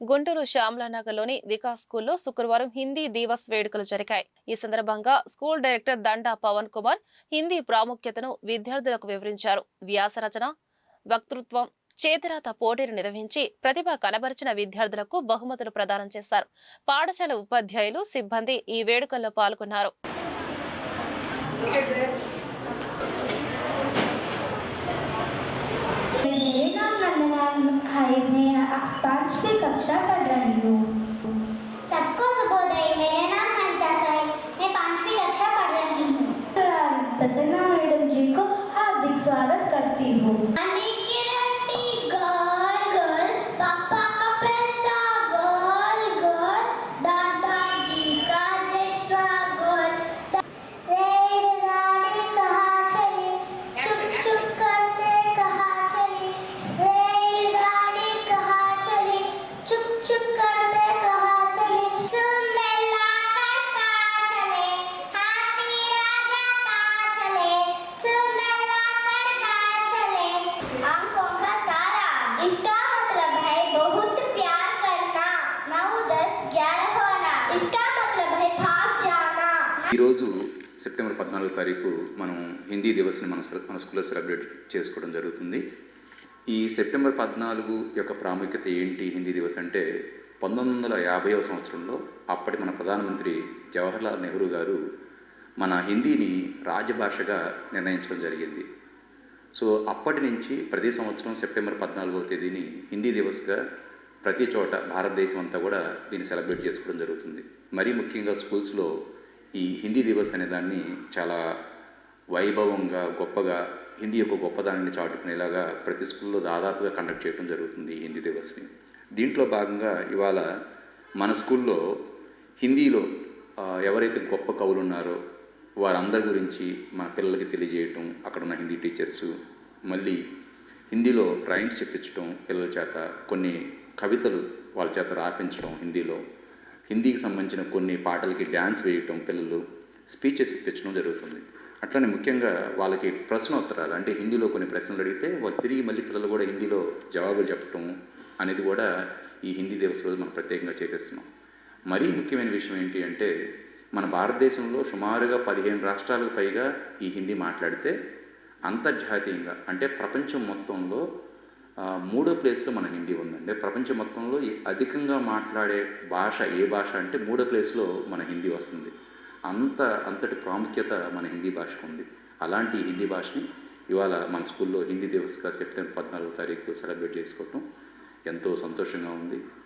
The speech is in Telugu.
గుంటూరు శ్యామలానగర్లోని వికాస్ స్కూల్లో శుక్రవారం హిందీ దివస్ వేడుకలు జరిగాయి. ఈ సందర్భంగా స్కూల్ డైరెక్టర్ దండా పవన్ కుమార్ హిందీ ప్రాముఖ్యతను విద్యార్థులకు వివరించారు. వ్యాసరచన వక్తృత్వం చేతిరాత పోటీలు నిర్వహించి ప్రతిభ కనబరిచిన విద్యార్థులకు బహుమతులు ప్రదానం చేశారు. పాఠశాల ఉపాధ్యాయులు సిబ్బంది ఈ వేడుకల్లో పాల్గొన్నారు. पांचवी कक्षा पढ़ रही हूँ। सबको शुभोदय मेरा नाम मंता साई मैं पांचवी कक्षा पढ़ रही हूँ। प्रसन्ना मैडम जी को हार्दिक स्वागत करती हूँ। ఈరోజు సెప్టెంబర్ పద్నాలుగో తారీఖు మనం హిందీ దివస్ని మన మన స్కూల్లో సెలబ్రేట్ చేసుకోవడం జరుగుతుంది. ఈ సెప్టెంబర్ పద్నాలుగు యొక్క ప్రాముఖ్యత ఏంటి హిందీ దివస్ అంటే పంతొమ్మిది వందల యాభైవ సంవత్సరంలో అప్పటి మన ప్రధానమంత్రి జవహర్లాల్ నెహ్రూ గారు మన హిందీని రాజభాషగా నిర్ణయించడం జరిగింది. సో అప్పటి నుంచి ప్రతి సంవత్సరం సెప్టెంబర్ పద్నాలుగవ తేదీని హిందీ దివస్గా ప్రతి చోట భారతదేశం అంతా కూడా దీన్ని సెలబ్రేట్ చేసుకోవడం జరుగుతుంది. మరీ ముఖ్యంగా స్కూల్స్లో ఈ హిందీ దివస్ అనే దాన్ని చాలా వైభవంగా గొప్పగా హిందీ యొక్క గొప్పదాన్ని చాటుకునేలాగా ప్రతి స్కూల్లో దాదాపుగా కండక్ట్ చేయడం జరుగుతుంది హిందీ దివస్ని. దీంట్లో భాగంగా ఇవాళ మన స్కూల్లో హిందీలో ఎవరైతే గొప్ప కవులు ఉన్నారో వారందరి గురించి మన పిల్లలకి తెలియజేయటం అక్కడ ఉన్న హిందీ టీచర్సు మళ్ళీ హిందీలో రైమ్స్ చెప్పించడం పిల్లల చేత కొన్ని కవితలు వాళ్ళ చేత రాపించడం హిందీలో హిందీకి సంబంధించిన కొన్ని పాటలకి డ్యాన్స్ వేయటం పిల్లలు స్పీచెస్ ఇప్పించడం జరుగుతుంది. అట్లనే ముఖ్యంగా వాళ్ళకి ప్రశ్నోత్తరాలు అంటే హిందీలో కొన్ని ప్రశ్నలు అడిగితే వాళ్ళు తిరిగి మళ్ళీ పిల్లలు కూడా హిందీలో జవాబులు చెప్పటం అనేది కూడా ఈ హిందీ దివస్ రోజు మనం ప్రత్యేకంగా చేపిస్తున్నాం. మరీ ముఖ్యమైన విషయం ఏంటి అంటే మన భారతదేశంలో సుమారుగా పదిహేను రాష్ట్రాలకు పైగా ఈ హిందీ మాట్లాడితే అంతర్జాతీయంగా అంటే ప్రపంచం మొత్తంలో మూడో ప్లేస్లో మన హిందీ ఉందండి. ప్రపంచం మొత్తంలో అధికంగా మాట్లాడే భాష ఏ భాష అంటే మూడో ప్లేస్లో మన హిందీ వస్తుంది. అంత అంతటి ప్రాముఖ్యత మన హిందీ భాషకు ఉంది. అలాంటి హిందీ భాషని ఇవాళ మన స్కూల్లో హిందీ దివస్గా సెప్టెంబర్ పద్నాలుగో తారీఖు సెలబ్రేట్ చేసుకోవటం ఎంతో సంతోషంగా ఉంది.